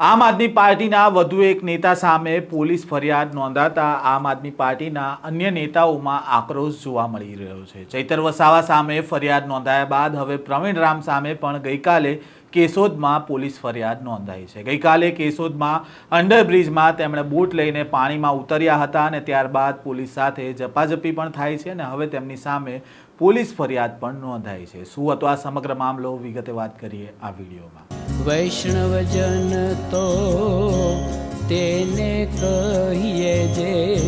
આમ આદમી પાર્ટીના વધુ એક નેતા સામે પોલીસ ફરિયાદ નોંધાતા આમ આદમી પાર્ટીના અન્ય નેતાઓમાં આક્રોશ જોવા મળી રહ્યો છે. ચૈતર વસાવા સામે ફરિયાદ નોંધાયા બાદ હવે પ્રવીણ રામ સામે પણ ગઈકાલે કેશોદમાં પોલીસ ફરિયાદ નોંધાઈ છે. ગઈકાલે કેશોદમાં અંડરબ્રિજમાં તેમણે બોટ લઈને પાણીમાં ઉતર્યા હતા અને ત્યારબાદ પોલીસ સાથે ઝપાઝપી પણ થાય છે અને હવે તેમની સામે પોલીસ ફરિયાદ પણ નોંધાઈ છે. શું હતો આ સમગ્ર મામલો? વિગતે વાત કરીએ આ વિડીયોમાં. વૈષ્ણવજન તો તેને કહીએ જે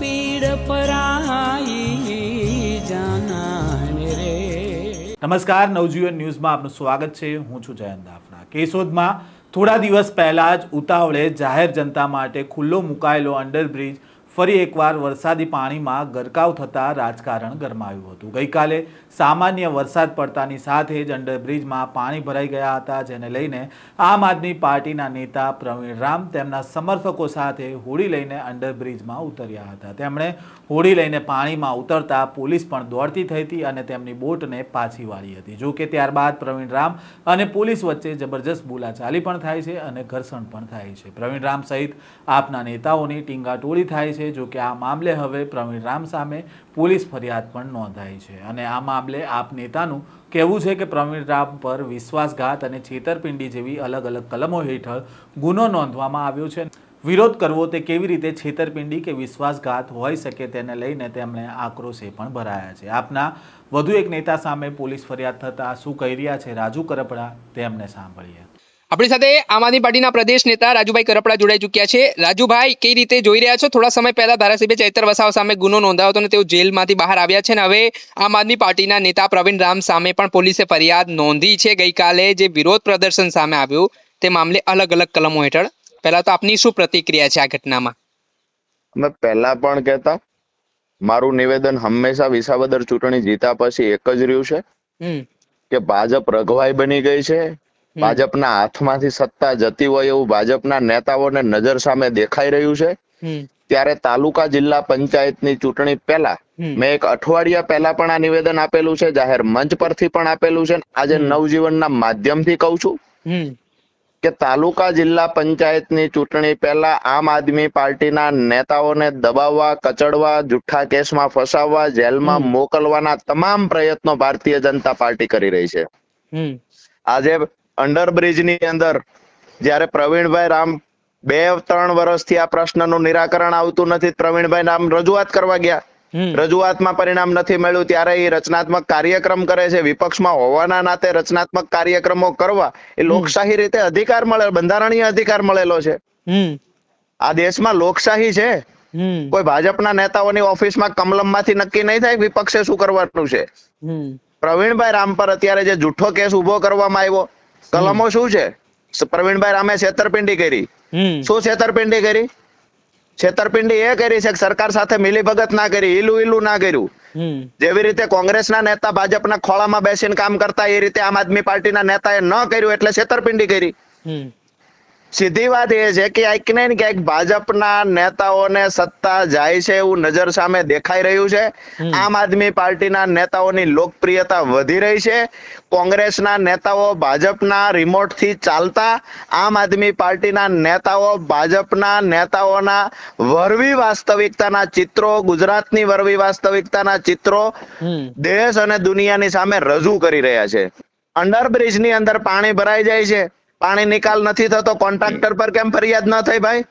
પીડ પરાઈ જાનાને રે. નમસ્કાર, નવજીવન ન્યૂઝમાં આપનું સ્વાગત છે. હું છું જયંત દાફડા કેશોદમાં થોડા દિવસ પહેલા જ ઉતાવળે જાહેર જનતા માટે ખુલ્લો મુકાયેલો અંડરબ્રિજ ફરી એકવાર વરસાદી પાણીમાં ગરકાવ થતાં રાજકારણ ગરમાયું હતું. ગઈકાલે સામાન્ય વરસાદ પડતાની સાથે જ અંડરબ્રિજમાં પાણી ભરાઈ ગયા હતા, જેને લઈને આમ આદમી પાર્ટીના નેતા પ્રવીણ રામ તેમના સમર્થકો સાથે હોડી લઈને અંડરબ્રિજમાં ઉતર્યા હતા. તેમણે હોડી લઈને પાણીમાં ઉતરતા પોલીસ પણ દોડતી થઈ હતી અને તેમની બોટને પાછી વાળી હતી. જોકે ત્યારબાદ પ્રવીણ રામ અને પોલીસ વચ્ચે જબરજસ્ત બોલાચાલી પણ થાય છે અને ઘર્ષણ પણ થાય છે. પ્રવીણ રામ સહિત આપના નેતાઓની ટીંગાટોળી થાય છે. જો કે આ મામલે હવે પ્રવીણ રામ સામે પોલીસ ફરિયાદ પણ નોંધાઈ છે. અને આ મામલે આપ નેતાનું કહેવું છે કે પ્રવીણ રામ પર વિશ્વાસઘાત અને છેતરપિંડી જેવી અલગ અલગ કલમો હેઠળ ગુનો નોંધવામાં આવ્યો છે. વિરોધ કરવો તે કેવી રીતે છેતરપિંડી કે વિશ્વાસઘાત હોઈ શકે તેને લઈને તેમણે આક્રોશે પણ ભરાયા છે. આપના વધુ એક નેતા સામે પોલીસ ફરિયાદ થતાં શું કહી રહ્યા છે રાજુ કરપડા તેમને સાંભળીએ. આપણી સાથે આમ આદમી પાર્ટીના પ્રદેશ નેતા રાજુભાઈ કરપડા જોડાઈ ચૂક્યા છે. રાજુભાઈ કઈ રીતે જોઈ રહ્યા છો? થોડા સમય પહેલા ધારાસભ્ય ચૈતર વસાવ સામે ગુનો નોંધાયો હતો અને તેઓ જેલમાંથી બહાર આવ્યા છે અને હવે આમ આદમી પાર્ટીના નેતા પ્રવીણ રામ સામે પણ પોલીસે ફરિયાદ નોંધી છે. ગઈકાલે જે વિરોધ પ્રદર્શન સામે આવ્યું તે મામલે અલગ અલગ કલમો હેઠળ. પહેલા તો આપની શું પ્રતિક્રિયા છે આ ઘટનામાં? અમે પહેલા પણ કહેતા મારું નિવેદન હંમેશા વિસાવદર ચૂંટણી જીતા પછી એક જ રહ્યું છે કે ભાજપ રઘવાઈ બની ગઈ છે ભાજપના હાથમાંથી સત્તા જતી હોય એવું ભાજપના નેતાઓને નજર સામે દેખાઈ રહ્યું છે. ત્યારે તાલુકા જિલ્લા પંચાયતની ચૂંટણી પહેલા મેં એક અઠવાડિયા પહેલા પણ આ નિવેદન આપેલું છે જાહેર મંચ પરથી પણ આપેલું છે. આજે. નવજીવનના માધ્યમથી કહું છું કે તાલુકા જિલ્લા પંચાયતની ચૂંટણી પહેલા આમ આદમી પાર્ટીના નેતાઓને દબાવવા કચડવા જુઠ્ઠા કેસમાં ફસાવવા જેલમાં. મોકલવાના તમામ પ્રયત્નો ભારતીય જનતા પાર્ટી કરી રહી છે. હમ. આજે અંડરબ્રિજની અંદર જ્યારે પ્રવીણભાઈ રામ બે ત્રણ વર્ષથી આ પ્રશ્નનું નિરાકરણ આવતું નથી પ્રવીણભાઈ રામ રજૂઆત કરવા ગયા. રજૂઆતમાં પરિણામ નથી મળ્યું ત્યારે એ રચનાત્મક કાર્યક્રમ કરે છે. વિપક્ષમાં હોવાના નાતે રચનાત્મક કાર્યક્રમો કરવા એ લોકશાહી રીતે અધિકાર મળે બંધારણીય અધિકાર મળેલો છે. આ દેશમાં લોકશાહી છે. કોઈ ભાજપના નેતાઓની ઓફિસમાં કમલમમાંથી નક્કી નહીં થાય વિપક્ષે શું કરવાનું છે. પ્રવીણભાઈ રામ પર અત્યારે જે જુઠ્ઠો કેસ ઊભો કરવામાં આવ્યો કલમો શું છે? પ્રવીણભાઈ રામે છેતરપિંડી કરી. શું છેતરપિંડી કરી? છેતરપિંડી એ કરી છે કે સરકાર સાથે મિલીભગત ના કરી ઈલું ઈલું ના કર્યું. જેવી રીતે કોંગ્રેસના નેતા ભાજપના ખોળામાં બેસીને કામ કરતા એ રીતે આમ આદમી પાર્ટીના નેતાએ ન કર્યું એટલે છેતરપિંડી કરી. સીધી વાત એ છે કે ક્યાંક ને ક્યાંક ભાજપના નેતાઓને સત્તા જાય છે એવું નજર સામે દેખાઈ રહ્યું છે. આમ આદમી પાર્ટીના નેતાઓની લોકપ્રિયતા વધી રહી છે. કોંગ્રેસના નેતાઓ ભાજપના રિમોટથી ચાલતા આમ આદમી પાર્ટીના નેતાઓ ભાજપના નેતાઓના વરવી વાસ્તવિકતાના ચિત્રો ગુજરાતની વરવી વાસ્તવિકતાના ચિત્રો દેશ અને દુનિયાની સામે રજૂ કરી રહ્યા છે. અંડરબ્રિજની અંદર પાણી ભરાઈ જાય છે. પાણી નિકાલ નથી થતો કોન્ટ્રાક્ટર પર કેમ ફરિયાદ ન થઈ ભાઈ?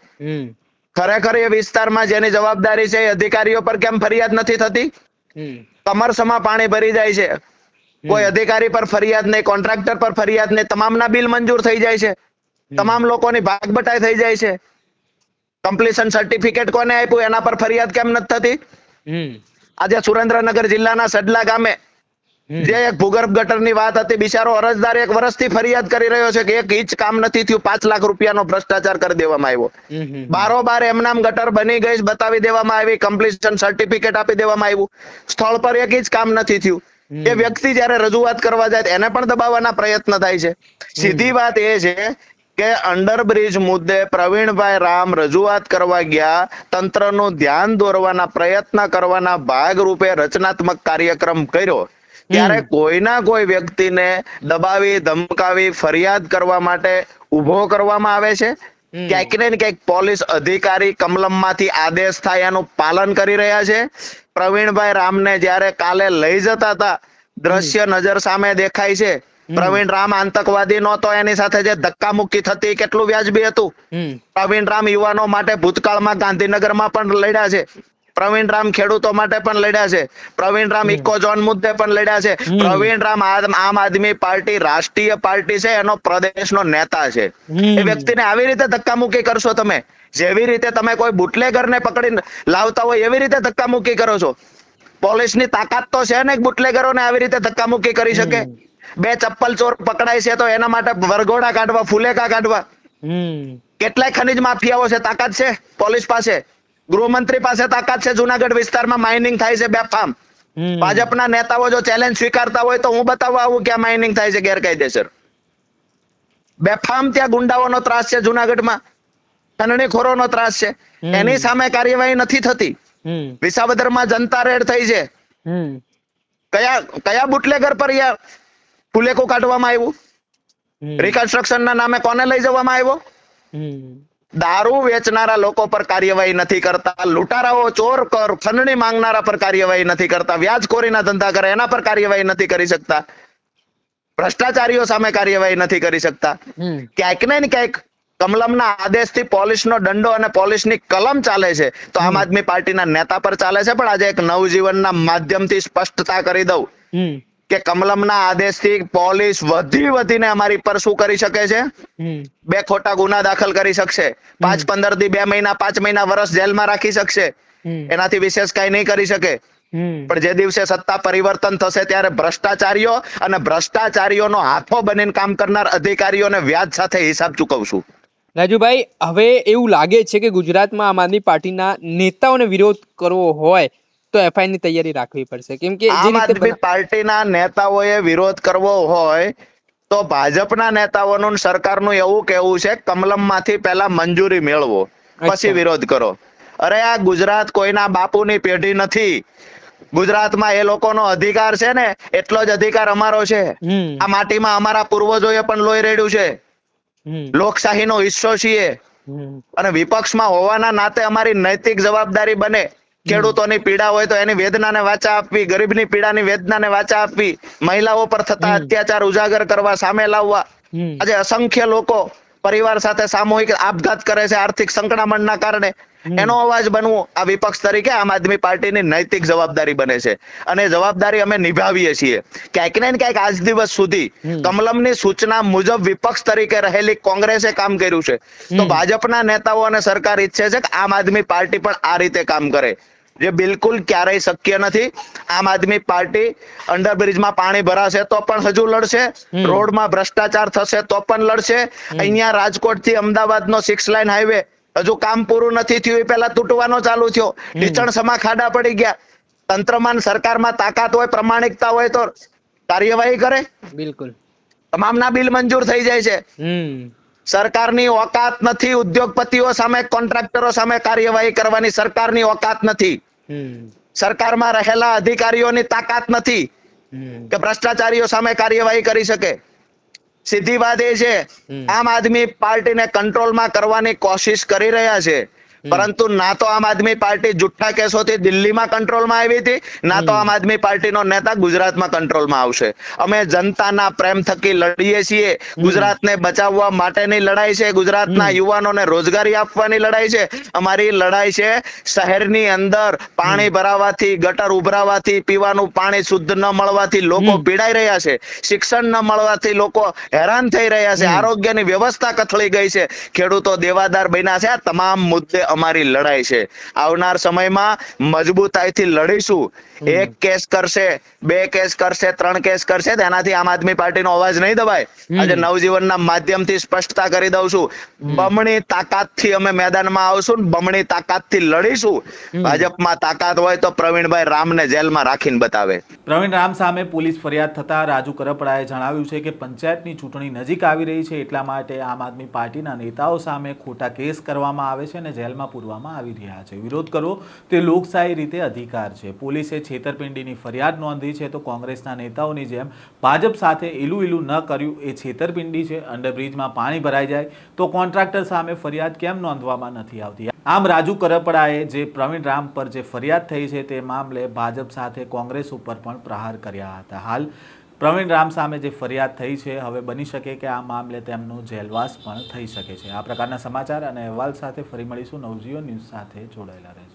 ખરેખર એ વિસ્તારમાં જેની જવાબદારી છે એ અધિકારીઓ પર કેમ ફરિયાદ નથી થતી? કમરસમાં પાણી ભરી જાય છે. કોઈ અધિકારી પર ફરિયાદ નહીં કોન્ટ્રાક્ટર પર ફરિયાદ નહીં તમામના બિલ મંજૂર થઈ જાય છે. તમામ લોકોની ભાગ બટાઈ થઈ જાય છે. કમ્પ્લીશન સર્ટિફિકેટ કોને આપ્યું એના પર ફરિયાદ કેમ નથી થતી? આજે સુરેન્દ્રનગર જિલ્લાના સડલા ગામે. જે એક ભૂગર્ભ ગટરની વાત હતી બિચારો અરજદાર એક વર્ષથી ફરિયાદ કરી રહ્યો છે કે એક ઇંચ કામ નથી થયું પાંચ લાખ રૂપિયાનો ભ્રષ્ટાચાર કરી દેવામાં આવ્યો. બારોબાર એમનામ ગટર બની ગઈ બતાવી દેવામાં આવી કમ્પ્લીશન સર્ટિફિકેટ આપી દેવામાં આવ્યું. સ્થળ પર એક ઇંચ કામ નથી થયું. એ વ્યક્તિ જયારે રજૂઆત કરવા જાય એને પણ દબાવવાના પ્રયત્ન થાય છે. સીધી વાત એ છે કે અંડરબ્રિજ મુદ્દે પ્રવીણભાઈ રામ રજૂઆત કરવા ગયા તંત્રનું ધ્યાન દોરવાના પ્રયત્ન કરવાના ભાગરૂપે રચનાત્મક કાર્યક્રમ કર્યો. ત્યારે. કોઈના કોઈ વ્યક્તિને દબાવી ધમકાવી ફરિયાદ કરવા માટે ઊભો કરવામાં આવે છે? ક્યાંક ને ક્યાંક પોલીસ અધિકારી કમલમમાંથી આદેશ થાય એનું પાલન કરી રહ્યા છે. પ્રવીણભાઈ રામને જયારે કાલે લઈ જતા હતા દ્રશ્ય નજર સામે દેખાય છે. પ્રવીણ રામ આતંકવાદી નહોતો એની સાથે જે ધક્કામુક્કી થતી કેટલું વ્યાજબી હતું? પ્રવીણ રામ યુવાનો માટે ભૂતકાળમાં ગાંધીનગરમાં પણ લડ્યા છે. પ્રવીણ રામ ખેડૂતો માટે પણ લડ્યા છે. પ્રવીણ રામ ઇકો ઝોન મુદ્દે પણ લડ્યા છે. પ્રવીણ રામ આમ આદમી પાર્ટી રાષ્ટ્રીય પાર્ટી છે એનો પ્રદેશનો નેતા છે. એ વ્યક્તિને આવી રીતે ધક્કામુક્કી કરશો તમે? જેવી રીતે તમે કોઈ બુટલેગરને પકડીને લાવતા હોય એવી રીતે ધક્કામુક્કી કરો છો? પોલીસની તાકાત તો છે ને બુટલેગરોને આવી રીતે ધક્કામુક્કી કરી શકે? બે ચપ્પલ ચોર પકડાય છે તો એના માટે વરઘોડા કાઢવા ફુલેકા કાઢવા? કેટલાય ખનીજ માફિયાઓ છે તાકાત છે પોલીસ પાસે? ગૃહમંત્રી પાસે તાકાત છે. જુનાગઢ વિસ્તારમાં માઇનિંગ થાય છે બેફામ. ભાજપના નેતાઓ જો ચેલેન્જ સ્વીકારતા હોય તો હું બતાવવા આવું કે માઇનિંગ થાય છે ગેરકાયદેસર. બેફામ ત્યાં ગુંડાઓનો ત્રાસ છે જુનાગઢમાં. ખંડણીખોરોનો ત્રાસ છે. એની સામે કાર્યવાહી નથી થતી. વિસાવદરમાં જનતા રેડ થઈ છે. કયા કયા બુટલેગર પર યા ફુલેકો કાઢવામાં આવ્યું. રિકન્સ્ટ્રક્શન ના નામે કોને લઈ જવામાં આવ્યો? દારૂ વેચનારા લોકો પર કાર્યવાહી નથી કરતા લૂંટારાઓ ચોર કર ખંડણી માંગનારા પર કાર્યવાહી નથી કરતા વ્યાજખોરીના ધંધા કરે એના પર કાર્યવાહી નથી કરી શકતા. ભ્રષ્ટાચારીઓ સામે કાર્યવાહી નથી કરી શકતા. ક્યાંક ને ક્યાંક કમલમના આદેશથી પોલીસનો દંડો અને પોલીસની કલમ ચાલે છે. તો આમ આદમી પાર્ટીના નેતા પર ચાલે છે પણ આજે એક નવજીવનના માધ્યમથી સ્પષ્ટતા કરી દઉં. કે કમલમના આદેશથી પોલીસ વધી વધીને અમારી પર શું કરી શકે છે? બે ખોટા ગુના દાખલ કરી શકશે. પાંચ પંદરથી બે મહિના પાંચ મહિના વર્ષ જેલમાં રાખી શકશે. એનાથી વિશેષ કઈ નહીં કરી શકે. પણ જે દિવસે સત્તા પરિવર્તન થશે ત્યારે ભ્રષ્ટાચારીઓ અને ભ્રષ્ટાચારીઓનો હાથો બનીને કામ કરનાર અધિકારીઓને વ્યાજ સાથે હિસાબ ચૂકવશું. રાજુભાઈ હવે એવું લાગે છે કે ગુજરાતમાં આમ આદમી પાર્ટીના નેતાઓને વિરોધ કરવો હોય તો એફઆઈ ની તૈયારી રાખવી પડશે. કેમ કે આમ આદમી પાર્ટીના નેતાઓએ વિરોધ કરવો હોય તો ભાજપના નેતાઓનું સરકારનું એવું કહેવું છે કમલમમાંથી પહેલા મંજૂરી મેળવો પછી વિરોધ કરો. અરે આ ગુજરાત કોઈના બાપુની પેઢી નથી. ગુજરાતમાં એ લોકોનો અધિકાર છે ને એટલો જ અધિકાર અમારો છે. આ માટીમાં અમારા પૂર્વજોએ પણ લોહી રેડ્યું છે. લોકશાહીનો હિસ્સો છીએ. અને વિપક્ષમાં હોવાના નાતે અમારી નૈતિક જવાબદારી બને. ખેડૂતોની પીડા હોય તો એની વેદનાને વાચા આપવી ગરીબની પીડાની વેદનાને વાચા આપવી મહિલાઓ પર થતા અત્યાચાર ઉજાગર કરવા સામે લાવવા. આજે અસંખ્ય લોકો પરિવાર સાથે સામૂહિક આપઘાત કરે છે આર્થિક સંકળામણના કારણે. એનો અવાજ બનવું આ વિપક્ષ તરીકે આમ આદમી પાર્ટીની નૈતિક જવાબદારી બને છે. અને જવાબદારી અમે નિભાવીએ છીએ. ક્યાંક ને ક્યાંક આજ દિવસ સુધી. કમલમની સૂચના મુજબ વિપક્ષ તરીકે રહેલી કોંગ્રેસે કામ કર્યું છે. તો ભાજપના નેતાઓ અને સરકાર ઈચ્છે છે કે આમ આદમી પાર્ટી પણ આ રીતે કામ કરે. જે બિલકુલ ક્યારેય શક્ય નથી. આમ આદમી પાર્ટી અંડરબ્રિજમાં પાણી ભરાશે તો પણ હજુ લડશે. રોડમાં ભ્રષ્ટાચાર થશે તો પણ લડશે. અહીંયા રાજકોટથી અમદાવાદ નો સિક્સ લાઇન હાઈવે હજુ કામ પૂરું નથી થયું એ પહેલા તૂટવાનો ચાલુ થયો. નીચણ સમા ખાડા પડી ગયા. તંત્રમાં સરકારમાં તાકાત હોય પ્રમાણિકતા હોય તો કાર્યવાહી કરે. બિલકુલ. તમામના બિલ મંજૂર થઈ જાય છે. સરકારની ઓકાત નથી ઉદ્યોગપતિઓ સામે કોન્ટ્રાક્ટરો સામે કાર્યવાહી કરવાની સરકારની ઓકાત નથી. સરકારમાં રહેલા અધિકારીઓની તાકાત નથી કે ભ્રષ્ટાચારીઓ સામે કાર્યવાહી કરી શકે. સીધી વાત એ છે આમ આદમી પાર્ટીને કંટ્રોલમાં કરવાની કોશિશ કરી રહ્યા છે. પરંતુ ના તો આમ આદમી પાર્ટી જુઠ્ઠા કેસોથી દિલ્હીમાં કંટ્રોલમાં આવી હતી ના તો આમ આદમી પાર્ટીનો નેતા ગુજરાતમાં કંટ્રોલમાં આવશે. અમે જનતાના પ્રેમ થકી લડીએ છીએ. ગુજરાતને બચાવવા માટેની લડાઈ છે. ગુજરાતના યુવાનોને રોજગારી આપવાની લડાઈ છે. અમારી લડાઈ છે શહેરની અંદર પાણી ભરાવાથી ગટર ઉભરાવાથી પીવાનું પાણી શુદ્ધ ન મળવાથી લોકો પીડાઈ રહ્યા છે. શિક્ષણ ન મળવાથી લોકો હેરાન થઈ રહ્યા છે. આરોગ્યની વ્યવસ્થા કથળી ગઈ છે. ખેડૂતો દેવાદાર બન્યા છે. આ તમામ મુદ્દે અમારી લડાઈ છે. આવનાર સમયમાં મજબૂતાઈથી લડીશું. એક કેસ કરશે બે કેસ કરશે ત્રણ કેસ કરશે તેનાથી આમ આદમી પાર્ટીનો અવાજ નહીં દબાય. આજે નવજીવનના માધ્યમથી સ્પષ્ટતા કરી દઉં છું. બમણી તાકાતથી અમે મેદાનમાં આવશું ને બમણી તાકાતથી લડીશું. ભાજપમાં તાકાત હોય તો પ્રવીણભાઈ રામને જેલમાં રાખીને બતાવે. પ્રવીણ રામ સામે પોલીસ ફરિયાદ થતા રાજુ કરપડાએ જણાવ્યું છે કે પંચાયતની ચૂંટણી નજીક આવી રહી છે એટલા માટે આમ આદમી પાર્ટીના નેતાઓ સામે ખોટા કેસ કરવામાં આવે છે અને જેલમાં પૂરવામાં આવી રહ્યા છે. વિરોધ કરવો તે લોકશાહી રીતે અધિકાર છે. પોલીસે છેતરપિંડીની ફરિયાદ નોંધી છે તો કોંગ્રેસના નેતાઓની જેમ ભાજપ સાથે ઈલું ઈલું ન કર્યું એ છેતરપિંડી છે. અંડરબ્રિજમાં પાણી ભરાઈ જાય તો કોન્ટ્રાક્ટર સામે ફરિયાદ કેમ નોંધવામાં નથી આવતી? આમ રાજુ કરપડાએ જે પ્રવીણ રામ પર જે ફરિયાદ થઈ છે તે મામલે ભાજપ સાથે કોંગ્રેસ ઉપર પણ પ્રહાર કર્યા હતા. હાલ પ્રવીણ રામ સામે જે ફરિયાદ થઈ છે, હવે બની શકે કે આ મામલે તેમનું જેલવાસ પણ થઈ શકે છે. આ પ્રકારના સમાચાર અને અહેવાલ સાથે ફરી મળીશું. નવજીઓ ન્યૂઝ સાથે જોડાયેલા રહેજો.